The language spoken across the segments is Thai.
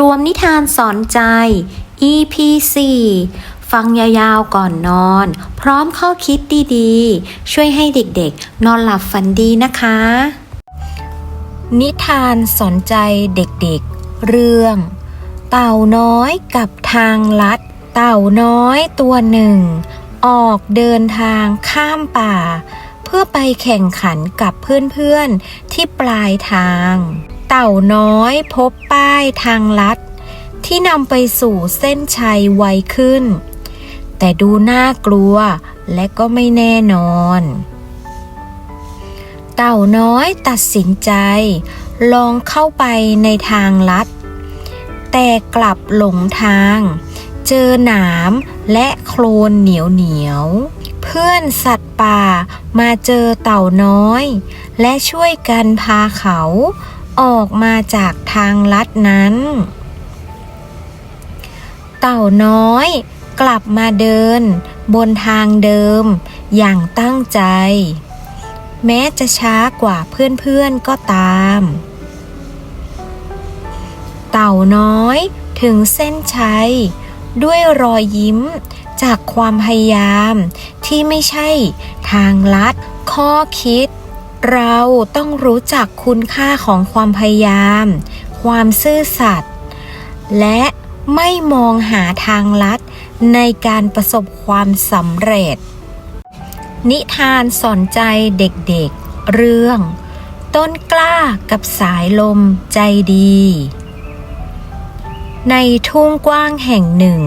รวมนิทานสอนใจ EP 4ฟังยาวๆก่อนนอน พร้อมข้อคิดดีๆ ช่วยให้เด็กๆ นอนหลับฝันดีนะคะ นิทานสอนใจเด็กๆ เรื่อง เต่าน้อยกับทางลัด เต่าน้อยตัวหนึ่ง ออกเดินทางข้ามป่า เพื่อไปแข่งขันกับเพื่อนๆที่ปลายทาง เต่าน้อยพบป้ายทางลัด ที่นำไปสู่เส้นชัยไวขึ้น แต่ดูน่ากลัวและก็ไม่แน่นอน เต่าน้อยตัดสินใจ ลองเข้าไปในทางลัด แต่กลับหลงทาง เจอหนามและโคลนเหนียวเหนียวเพื่อนสัตว์ป่ามาเจอเต่าน้อย และช่วยกันพาเขา ออกมาจากทางลัดนั้น เต่าน้อยกลับมาเดิน บนทางเดิม อย่างตั้งใจ แม้จะช้ากว่าเพื่อนๆก็ตาม เต่าน้อยถึงเส้นชัย ด้วยรอยยิ้มจากความพยายามที่ไม่ใช่ทางลัดข้อคิด เราต้องรู้จักคุณค่าของความพยายาม ความซื่อสัตย์และไม่มองหาทางลัดในการประสบความสำเร็จ นิทานสอนใจเด็กๆ เรื่อง ต้นกล้ากับสายลมใจดี ในทุ่งกว้างแห่งหนึ่ง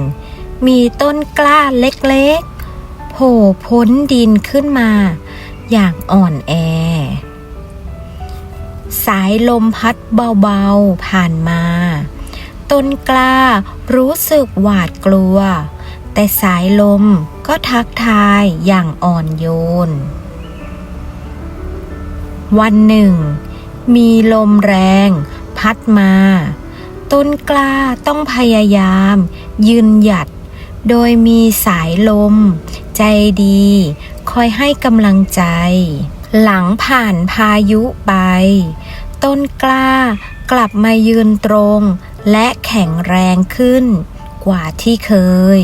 มีต้นกล้าเล็กๆโผล่พ้นดินขึ้นมา อย่างอ่อนแอ สายลมพัดเบาๆผ่านมา ต้นกล้ารู้สึกหวาดกลัว แต่สายลมก็ทักทายอย่างอ่อนโยน วันหนึ่ง มีลมแรง พัดมา ต้นกล้าต้องพยายาม ยืนหยัด โดยมีสายลม ใจดี คอยให้กำลังใจหลังผ่านพายุไป ต้นกล้ากลับมายืนตรง และแข็งแรงขึ้นกว่าที่เคย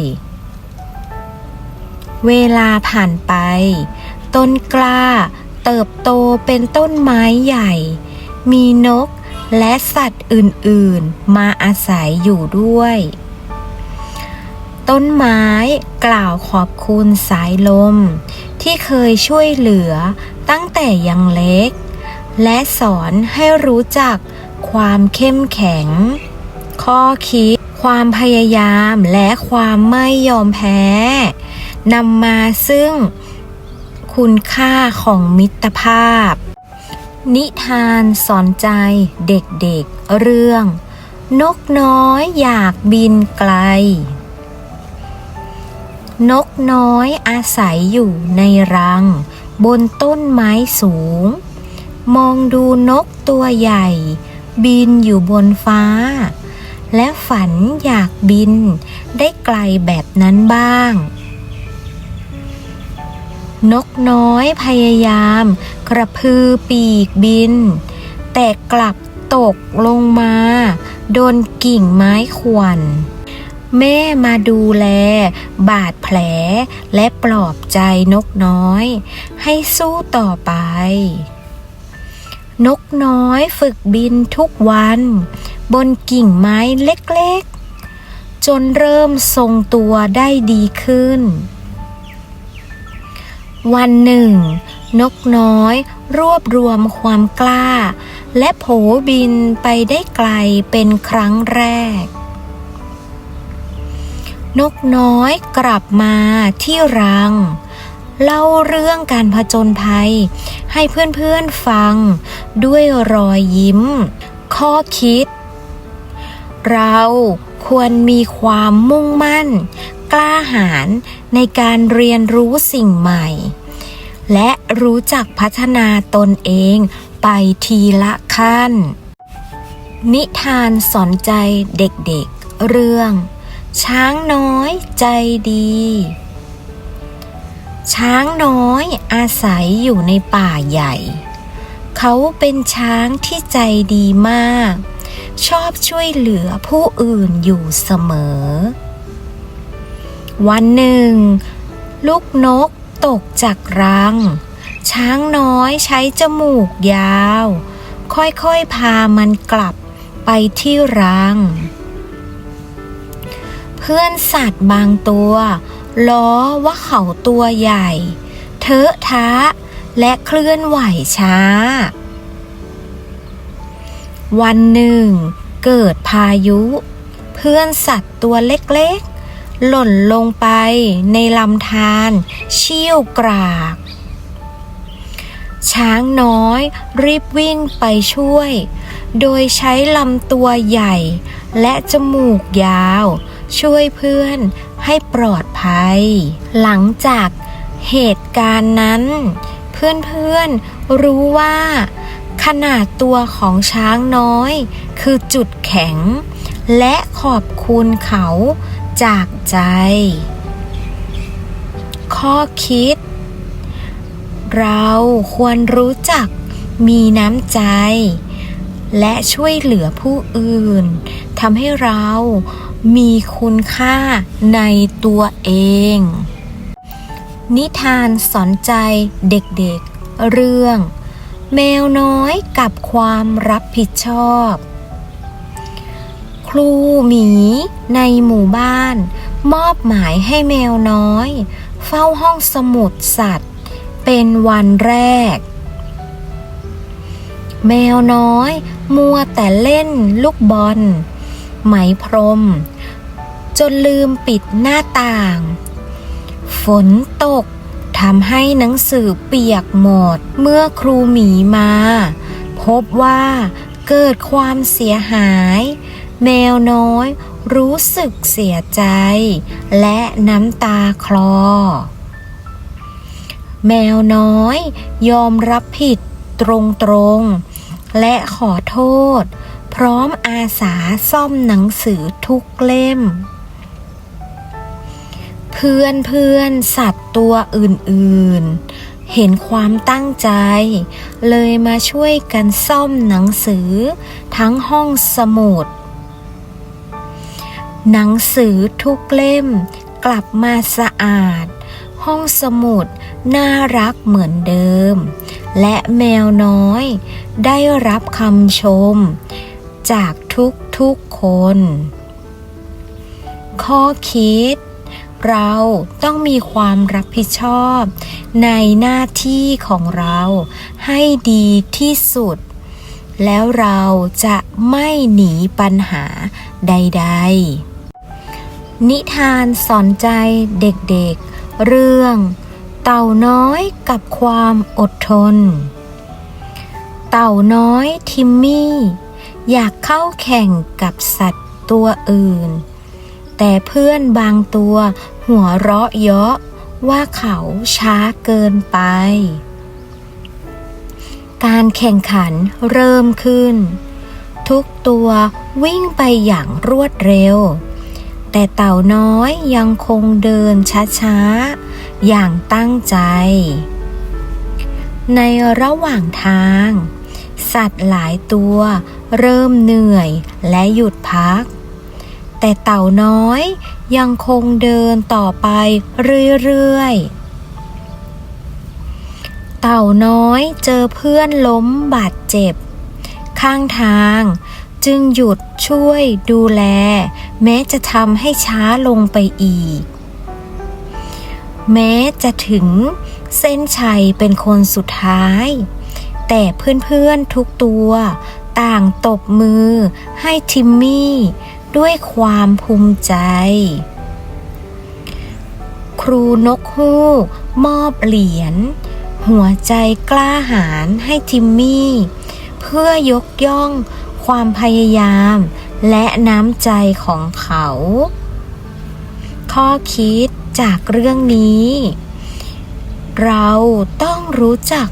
เวลาผ่านไป ต้นกล้าเติบโตเป็นต้นไม้ใหญ่ มีนกและสัตว์อื่นๆ มาอาศัยอยู่ด้วย ต้นไม้กล่าวขอบคุณสายลม ที่เคยช่วยเหลือตั้งแต่ยังเล็ก และสอนให้รู้จักความเข้มแข็ง ข้อคิด ความพยายามและความไม่ยอมแพ้นำมาซึ่งคุณค่าของมิตรภาพ นิทานสอนใจเด็กๆเรื่อง นกน้อยอยากบินไกล นกน้อยอาศัยอยู่ในรัง บนต้นไม้สูง มองดูนกตัวใหญ่ บินอยู่บนฟ้า และฝันอยากบิน ได้ไกลแบบนั้นบ้าง นกน้อยพยายาม กระพือปีกบิน แต่กลับตกลงมา โดนกิ่งไม้ข่วนแม่มาดูแล บาดแผลและปลอบใจนกน้อย ให้สู้ต่อไป นกน้อยฝึกบินทุกวัน บนกิ่งไม้เล็กๆ จนเริ่มทรงตัวได้ดีขึ้น วันหนึ่ง นกน้อยรวบรวมความกล้า และโผบินไปได้ไกลเป็นครั้งแรก นกน้อยกลับมาที่รัง เล่าเรื่องการผจญภัย ให้เพื่อนๆฟัง ด้วยรอยยิ้ม ข้อคิด เราควรมีความมุ่งมั่น กล้าหาญในการเรียนรู้สิ่งใหม่ และรู้จักพัฒนาตนเองไปทีละขั้น นิทานสอนใจเด็กๆเรื่อง ช้างน้อยใจดี ช้างน้อยอาศัยอยู่ในป่าใหญ่ เขาเป็นช้างที่ใจดีมาก ชอบช่วยเหลือผู้อื่นอยู่เสมอ วันหนึ่ง ลูกนกตกจากรัง ช้างน้อยใช้จมูกยาว ค่อยๆพามันกลับไปที่รัง เพื่อนสัตว์บางตัว ล้อว่าเขาตัวใหญ่ เทอะทะและเคลื่อนไหวช้า วันหนึ่ง เกิดพายุ เพื่อนสัตว์ตัวเล็กๆ หล่นลงไปในลำธารเชี่ยวกราก ช้างน้อยรีบวิ่งไปช่วย โดยใช้ลำตัวใหญ่ และจมูกยาว ช่วยเพื่อน ให้ปลอดภัย หลังจากเหตุการณ์นั้น เพื่อนๆรู้ว่า ขนาดตัวของช้างน้อย คือจุดแข็ง และขอบคุณเขาจากใจ ข้อคิด เราควรรู้จักมีน้ำใจ และช่วยเหลือผู้อื่นทำให้เรา มีคุณค่าในตัวเอง นิทานสอนใจเด็กๆ เรื่อง แมวน้อยกับความรับผิดชอบ ครูหมีในหมู่บ้าน มอบหมายให้แมวน้อย เฝ้าห้องสมุดสัตว์ เป็นวันแรก แมวน้อยมัวแต่เล่นลูกบอลไหมพรม จนลืมปิดหน้าต่าง ฝนตกทำให้หนังสือเปียกหมด เมื่อครูหมีมา พบว่าเกิดความเสียหาย แมวน้อยรู้สึกเสียใจ และน้ำตาคลอ แมวน้อยยอมรับผิดตรงๆ และขอโทษ พร้อมอาสาซ่อมหนังสือทุกเล่ม พื่อนเพื่อนสัตว์ตัวอื่นๆ เห็นความตั้งใจ เลยมาช่วยกันซ่อมหนังสือ ทั้งห้องสมุด หนังสือทุกเล่มกลับมาสะอาด ห้องสมุดน่ารักเหมือนเดิม และแมวน้อยได้รับคำชม จากทุกๆคน ข้อคิด เราต้องมีความรับผิดชอบ ในหน้าที่ของเราให้ดีที่สุด แล้วเราจะไม่หนีปัญหาใด ๆ นิทานสอนใจเด็กๆ เรื่อง เต่าน้อยกับความอดทน เต่าน้อยทิมมี่ อยากเข้าแข่งกับสัตว์ตัวอื่นแต่เพื่อนบางตัว หัวเราะเยาะว่าเขาช้าเกินไป การแข่งขันเริ่มขึ้น ทุกตัววิ่งไปอย่างรวดเร็ว แต่เต่าน้อยยังคงเดินช้าๆ อย่างตั้งใจ ในระหว่างทาง สัตว์หลายตัวเริ่มเหนื่อยและหยุดพัก แต่เต่าน้อยยังคงเดินต่อไปเรื่อยๆ เต่าน้อยเจอเพื่อนล้มบาดเจ็บ ข้างทางจึงหยุดช่วยดูแล แม้จะทำให้ช้าลงไปอีก แม้จะถึงเส้นชัยเป็นคนสุดท้าย แต่เพื่อนๆทุกตัว ต่างตบมือให้ทิมมี่ ด้วยความภูมิใจ ครูนกฮูกมอบเหรียญ หัวใจกล้าหาญให้ทิมมี่ เพื่อยกย่องความพยายามและน้ำใจของเขา ข้อคิดจากเรื่องนี้ เราต้องรู้จัก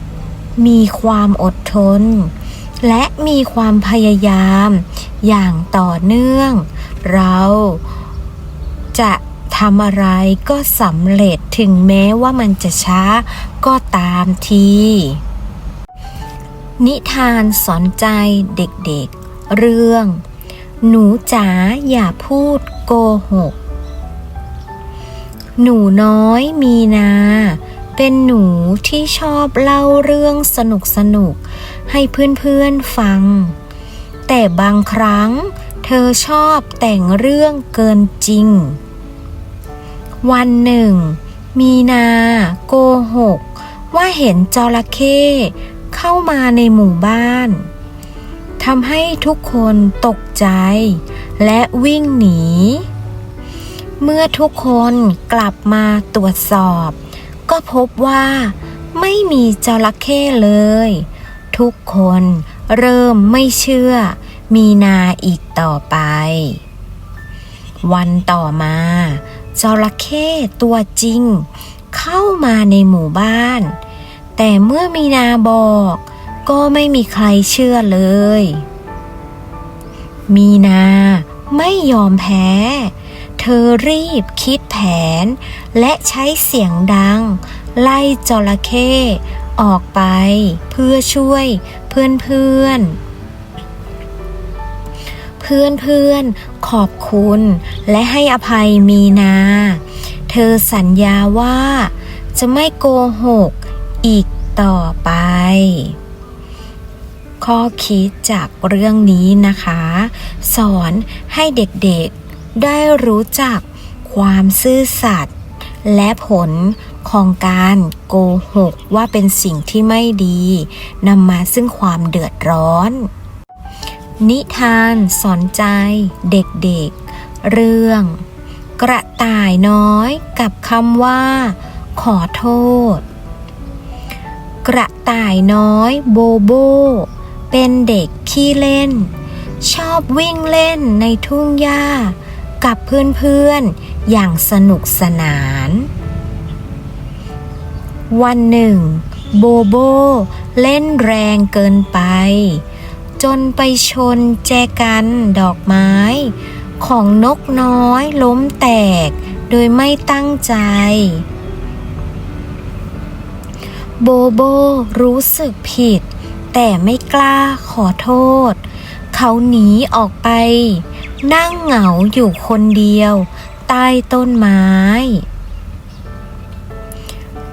มีความอดทน และมีความพยายามอย่างต่อเนื่อง เราจะทำอะไรก็สำเร็จถึงแม้ว่ามันจะช้าก็ตามที นิทานสอนใจเด็กๆ เรื่อง หนูจ๋าอย่าพูดโกหก หนูน้อยมีนา เป็นหนูที่ชอบเล่าเรื่องสนุกสนุกให้เพื่อนๆฟัง แต่บางครั้งเธอชอบแต่งเรื่องเกินจริง วันหนึ่ง มีนาโกหก ว่าเห็นจระเข้เข้ามาในหมู่บ้านทำให้ทุกคนตกใจ และวิ่งหนี เมื่อทุกคนกลับมาตรวจสอบ ก็พบว่าไม่มีจระเข้เลย ทุกคนเริ่มไม่เชื่อ มีนาอีกต่อไป วันต่อมาจระเข้ตัวจริง เข้ามาในหมู่บ้าน แต่เมื่อมีนาบอกก็ไม่มีใครเชื่อเลย มีนาไม่ยอมแพ้ เธอรีบคิดแผน และใช้เสียงดัง ไล่จระเข้ออกไป เพื่อช่วยเพื่อนเพื่อนเพื่อนเพื่อนๆขอบคุณและให้อภัยมีนา เธอสัญญาว่าจะไม่โกหกอีกต่อไป ข้อคิดจากเรื่องนี้นะคะ สอนให้เด็กๆ ได้รู้จักความซื่อสัตย์และผลของการโกหกว่าเป็นสิ่งที่ไม่ดีนำมาซึ่งความเดือดร้อน นิทานสอนใจเด็กๆ เรื่อง กระต่ายน้อยกับคำว่า ขอโทษ กระต่ายน้อยโบโบ เป็นเด็กขี้เล่น ชอบวิ่งเล่นในทุ่งหญ้า กับเพื่อนๆ อย่างสนุกสนาน วันหนึ่ง โบโบเล่นแรงเกินไป จนไปชนแจกันดอกไม้ ของนกน้อยล้มแตก โดยไม่ตั้งใจ โบโบรู้สึกผิด แต่ไม่กล้าขอโทษ เขาหนีออกไป นั่งเหงาอยู่คนเดียว ใต้ต้นไม้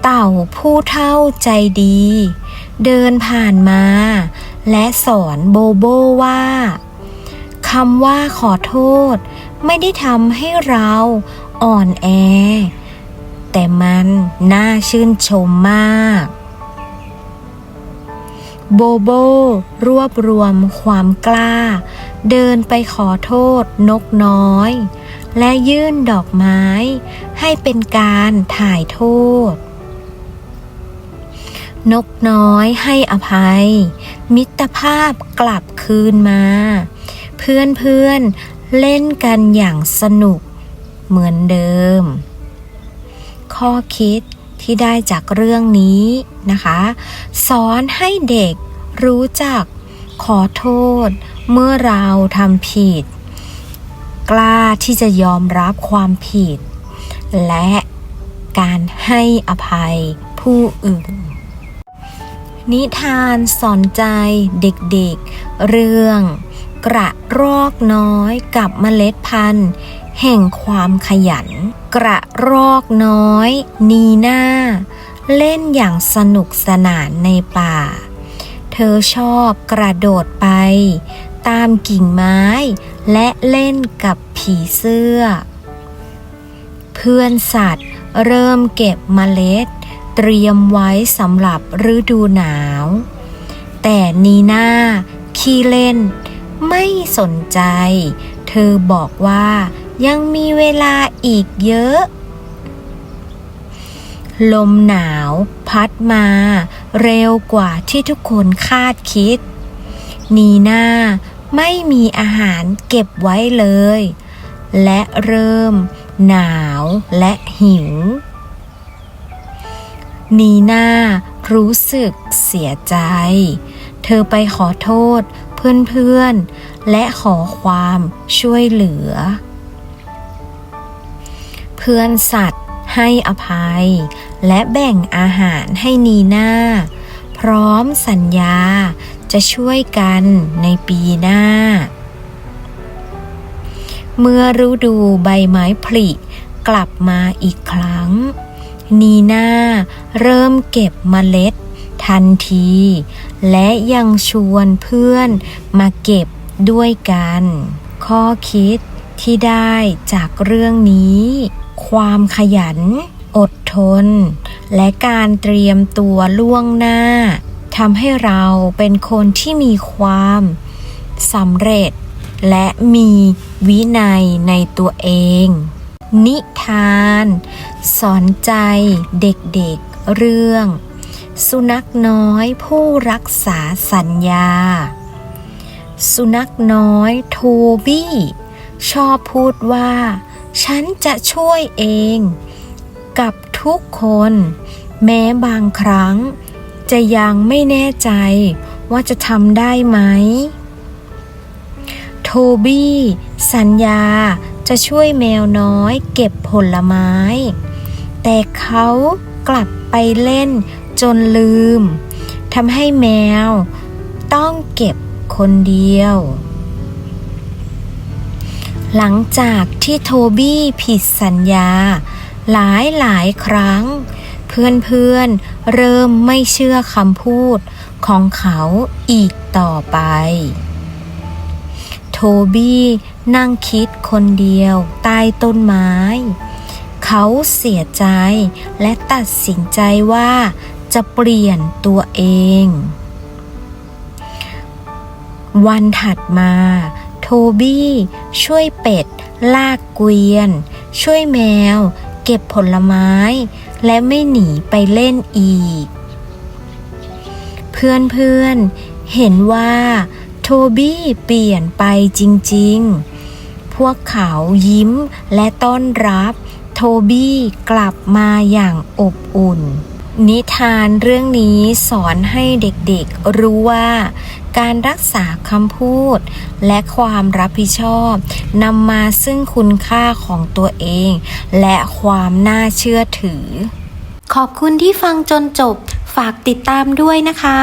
เต่าผู้เท่าใจดี เดินผ่านมา และสอนโบโบว่าคำว่าขอโทษ ไม่ได้ทำให้เราอ่อนแอ แต่มันน่าชื่นชมมาก โบโบ รวบรวมความกล้า เดินไปขอโทษนกน้อย และยื่นดอกไม้ ให้เป็นการถ่ายโทษ นกน้อยให้อภัย มิตรภาพกลับคืนมา เพื่อนเพื่อนเล่นกันอย่างสนุกเหมือนเดิม ข้อคิด ที่ได้จากเรื่องนี้นะคะ สอนให้เด็กรู้จักขอโทษ เมื่อเราทำผิด กล้าที่จะยอมรับความผิด และการให้อภัยผู้อื่น นิทานสอนใจเด็กๆเรื่องกระรอกน้อยกับเมล็ดพันธุ์ แห่งความขยัน กระรอกน้อย นีน่าเล่นอย่างสนุกสนานในป่า เธอชอบกระโดดไป ตามกิ่งไม้ และเล่นกับผีเสื้อ เพื่อนสัตว์เริ่มเก็บเมล็ด เตรียมไว้สำหรับฤดูหนาว แต่นีน่าขี้เล่นไม่สนใจ เธอบอกว่า ยังมีเวลาอีกเยอะ ลมหนาวพัดมา เร็วกว่าที่ทุกคนคาดคิด นีน่าไม่มีอาหารเก็บไว้เลย และเริ่ม หนาวและหิว นีน่ารู้สึกเสียใจ เธอไปขอโทษเพื่อนๆ และขอความช่วยเหลือ เพื่อนสัตว์ให้อภัย และแบ่งอาหารให้นีนาพร้อมสัญญาจะช่วยกันในปีหน้า เมื่อฤดูใบไม้ผลิกลับมาอีกครั้ง นีนาเริ่มเก็บเมล็ดทันที และยังชวนเพื่อนมาเก็บด้วยกัน ข้อคิดที่ได้จากเรื่องนี้ ความขยัน อดทน และการเตรียมตัวล่วงหน้าทำให้เราเป็นคนที่มีความสำเร็จ และมีวินัยในตัวเอง นิทาน สอนใจเด็กๆเรื่อง สุนัขน้อยผู้รักษาสัญญา สุนัขน้อยโทบี้ ชอบพูดว่า ฉันจะช่วยเอง กับทุกคน แม้บางครั้ง จะยังไม่แน่ใจว่าจะทำได้ไหม โทบี้สัญญาจะช่วยแมวน้อยเก็บผลไม้ แต่เขากลับไปเล่นจนลืมทำให้แมวต้องเก็บคนเดียว หลังจากที่โทบี้ผิดสัญญา หลายหลายครั้ง เพื่อนๆเริ่มไม่เชื่อคำพูดของเขาอีกต่อไป โทบี้นั่งคิดคนเดียวใต้ต้นไม้ เขาเสียใจและตัดสินใจว่าจะเปลี่ยนตัวเอง วันถัดมา โทบี้ ช่วยเป็ด ลากเกวียน ช่วยแมว เก็บผลไม้ และไม่หนีไปเล่นอีก เพื่อนๆ เห็นว่าโทบี้เปลี่ยนไปจริงๆ พวกเขายิ้มและต้อนรับ โทบี้กลับมาอย่างอบอุ่น นิทานเรื่องนี้สอนให้เด็กๆรู้ว่า การรักษาคำพูด และความรับผิดชอบนำมาซึ่งคุณค่าของตัวเอง และความน่าเชื่อถือ ขอบคุณที่ฟังจนจบ ฝากติดตามด้วยนะคะ